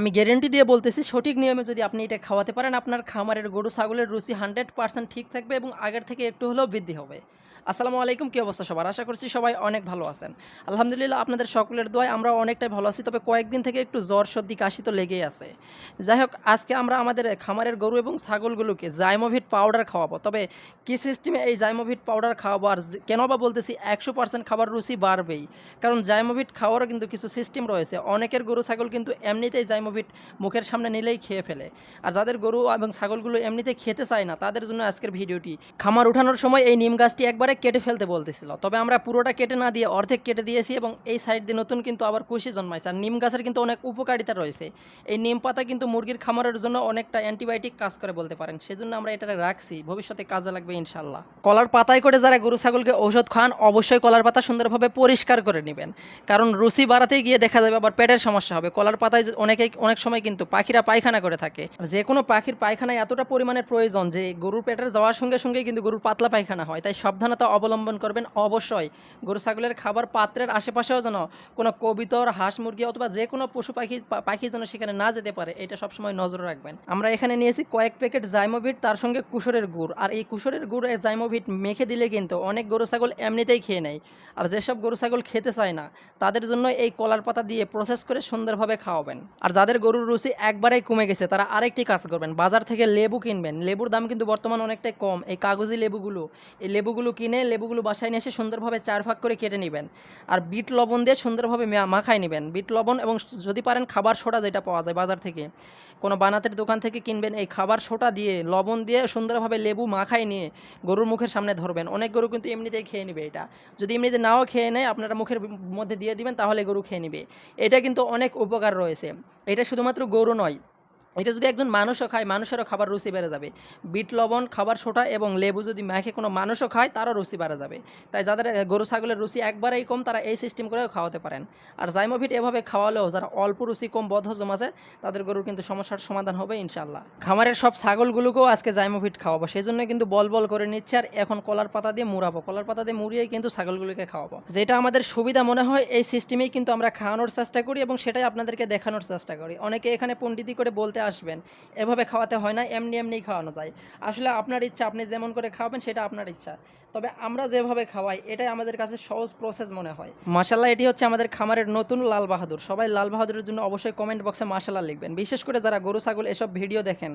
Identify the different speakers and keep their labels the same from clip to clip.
Speaker 1: আমি গ্যারেন্টি দিয়ে বলতেছি, সঠিক নিয়মে যদি আপনি এটা খাওয়াতে পারেন, আপনার খামারের গরু, ছাগলের রুচি হান্ড্রেড পার্সেন্ট ঠিক থাকবে এবং আগের থেকে একটু হলেও বৃদ্ধি হবে। আসসালামু আলাইকুম, কী অবস্থা সবার? আশা করছি সবাই অনেক ভালো আছেন। আলহামদুলিল্লাহ, আপনাদের সকলের দোয়ায় আমরা অনেকটাই ভালো আছি, তবে কয়েকদিন থেকে একটু জ্বর, সর্দি, কাশি তো লেগেই আছে। যাই হোক, আজকে আমরা আমাদের খামারের গরু এবং ছাগলগুলোকে জাইমোভিট পাউডার খাওয়াবো। তবে কী সিস্টেমে এই জাইমোভিট পাউডার খাওয়াবো? আর কেন বা বলতেছি একশো পার্সেন্ট খাবার রুচি বাড়বেই? কারণ জাইমোভিট খাওয়ারও কিন্তু কিছু সিস্টেম রয়েছে। অনেকের গরু, ছাগল কিন্তু এমনিতেই জাইমোভিট মুখের সামনে নিলেই খেয়ে ফেলে। আর যাদের গরু এবং ছাগলগুলো এমনিতে খেতে চায় না, তাদের জন্য আজকের ভিডিওটি। খামার উঠানোর সময় এই নিম গাছটি একবারে কেটে ফেলতে বলতেছিল। তবে আমরা পুরোটা কেটে না দিয়ে অর্ধেক কেটে দিয়েছি এবং এই সাইড দিয়ে নতুন কিন্তু আবার কুশি জন্মাইছে। আর নিম গাছের কিন্তু অনেক উপকারিতা রয়েছে। এই নিম পাতা কিন্তু মুরগির খামারের জন্য অনেকটা অ্যান্টিবায়োটিক কাজ করে বলতে পারেন। সেজন্য আমরা এটা রাখছি। ভবিষ্যতে কাজে লাগবে ইনশাল্লাহ কলার পাতায় করে যারা গরু, ছাগলকে ঔষধ খান, অবশ্যই কলার পাতা সুন্দরভাবে পরিষ্কার করে নেবেন। কারণ রুচি বাড়াতে গিয়ে দেখা যাবে আবার পেটের সমস্যা হবে। কলার পাতায় অনেকে, অনেক সময় কিন্তু পাখিরা পায়খানা করে থাকে। যে কোনো পাখির পায়খানায় এতটা পরিমাণের প্রয়োজন যে গরুর পেটের যাওয়ার সঙ্গে সঙ্গে কিন্তু গরুর পাতলা পায়খানা হয়। তাই সাবধানতা অবলম্বন করবেন অবশ্যই। গরু, ছাগলের খাবার পাত্রের আশেপাশেও যেন কোনো কবিতর, হাঁস মুরগি অথবা যে কোনো পশু পাখি পাখি যেন সেখানে না যেতে পারে, এটা সবসময় নজর রাখবেন। আমরা এখানে নিয়েছি কয়েক প্যাকেট জাইমোভিট, তার সঙ্গে কুসরের গুড়। আর এই কুসরের গুড় এই জাইমোভিট মেখে দিলে কিন্তু অনেক গরু, ছাগল এমনিতেই খেয়ে নেয়। আর যেসব গরু, ছাগল খেতে চায় না, তাদের জন্য এই কলার পাতা দিয়ে প্রসেস করে সুন্দরভাবে খাওয়াবেন। আর যাদের গরুর রুচি একবারেই কমে গেছে, তারা আরেকটি কাজ করবেন। বাজার থেকে লেবু কিনবেন। লেবুর দাম কিন্তু বর্তমান অনেকটাই কম। এই কাগজি লেবুগুলো, এই লেবুগুলো কিনে লেবুগুলো বাসায় নিয়ে এসে সুন্দরভাবে চার ভাগ করে কেটে নেবেন। আর বিট লবণ দিয়ে সুন্দরভাবে মাখায় নেবেন। বিট লবণ এবং যদি পারেন খাবার সোডা যেটা পাওয়া যায় বাজার থেকে। কোনো বানাতের দোকান থেকে কিনবেন, এই খাবার সোটা দিয়ে, লবণ দিয়ে সুন্দরভাবে লেবু মাখায় নিয়ে গরুর মুখের সামনে ধরবেন। অনেক গরু কিন্তু এমনিতেই খেয়ে নেবে এটা। যদি এমনিতে নাও খেয়ে নেয়, আপনারা মুখের মধ্যে দিয়ে দিবেন, তাহলে গরু খেয়ে নেবে। এটা কিন্তু অনেক উপকার রয়েছে। এটা শুধুমাত্র গরু নয় এটা যদি একজন মানুষও খায়, মানুষেরও খাবার রুচি বেড়ে যাবে। বিট, লবণ, খাবার সোটা এবং লেবু যদি মেখে কোনো মানুষও খায়, তারও রুচি বেড়ে যাবে। তাই যাদের গরু, ছাগলের রুচি একবারেই কম, তারা এই সিস্টেম করেও খাওয়াতে পারেন। আর জাইমোভিট এভাবে খাওয়ালেও যারা অল্প রুচি কম বদহজম আছে, তাদের গরুর কিন্তু সমস্যার সমাধান হবে ইনশাল্লাহ খামারের সব ছাগলগুলোকেও আজকে জাইমোভিট খাওয়াবো। সেই জন্য কিন্তু বল বল করে নিচ্ছে আর এখন কলার পাতা দিয়ে মুড়াবো। কলার পাতা দিয়ে মুড়িয়েই কিন্তু ছাগলগুলোকে খাওয়াবো। যেটা আমাদের সুবিধা মনে হয়, এই সিস্টেমেই কিন্তু আমরা খাওয়ানোর চেষ্টা করি এবং সেটাই আপনাদেরকে দেখানোর চেষ্টা করি। অনেকে এখানে পণ্ডিতি করে বলতে আসবেন। এভাবে খাওয়াতে হয় না, এমনি এমনিই খাওয়ানো যায়। আসলে আপনার ইচ্ছা, আপনি যেমন করে খাওয়াবেন, সেটা আপনার ইচ্ছা। তবে আমরা যেভাবে খাওয়াই, এটাই আমাদের কাছে সহজ প্রসেস মনে হয়। মাসাল্লাহ এটি হচ্ছে আমাদের খামারের নতুন লাল বাহাদুর। সবাই লাল বাহাদুরের জন্য অবশ্যই কমেন্ট বক্সে মাসাল্লাহ লিখবেন। বিশেষ করে যারা গরু, ছাগল এসব ভিডিও দেখেন,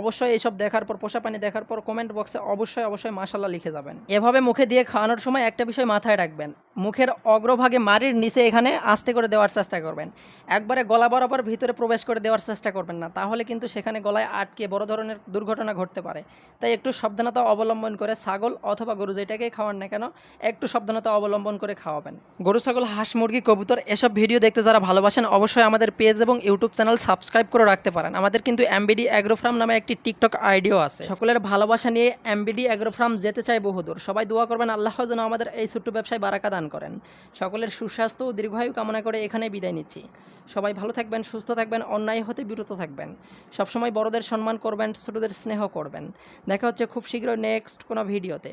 Speaker 1: অবশ্যই এইসব দেখার পর, পোষা পানি দেখার পর কমেন্ট বক্সে অবশ্যই অবশ্যই মাসাল্লাহ লিখে যাবেন। এভাবে মুখে দিয়ে খাওয়ানোর সময় একটা বিষয় মাথায় রাখবেন, মুখের অগ্রভাগে মারির নিচে এখানে আস্তে করে দেওয়ার চেষ্টা করবেন। একবারে গলা বরাবর ভিতরে প্রবেশ করে দেওয়ার চেষ্টা করবেন না, তাহলে কিন্তু সেখানে গলায় আটকে বড় ধরনের দুর্ঘটনা ঘটতে পারে। তাই একটু সাবধানতা অবলম্বন করে ছাগল অথবা গরু যেটাকেই খাওয়ান না কেন, একটু সাবধানতা অবলম্বন করে খাওয়াবেন। গরু, ছাগল, হাঁস, মুরগি, কবুতর, এসব ভিডিও দেখতে যারা ভালোবাসেন, অবশ্যই আমাদের পেজ এবং ইউটিউব চ্যানেল সাবস্ক্রাইব করে রাখতে পারেন। আমাদের কিন্তু এমবিডি অ্যাগ্রোফ্রাম নামে একটি টিকটক আইডিও আছে। সকলের ভালোবাসা নিয়ে এমবিডি অ্যাগ্রোফ্রাম যেতে চাই বহুদূর। সবাই দোয়া করবেন আল্লাহ যেন আমাদের এই ছোট্ট ব্যবসায় বারাকা দান করেন। সকলের সুস্বাস্থ্য ও দীর্ঘায়ু কামনা করে এখানে বিদায় নিচ্ছি। সবাই ভালো থাকবেন, সুস্থ থাকবেন, অন্যায় হতে বিরত থাকবেন। সবসময় বড়দের সম্মান করবেন, ছোটদের স্নেহ করবেন। দেখা হচ্ছে খুব শীঘ্রই নেক্সট কোনো ভিডিওতে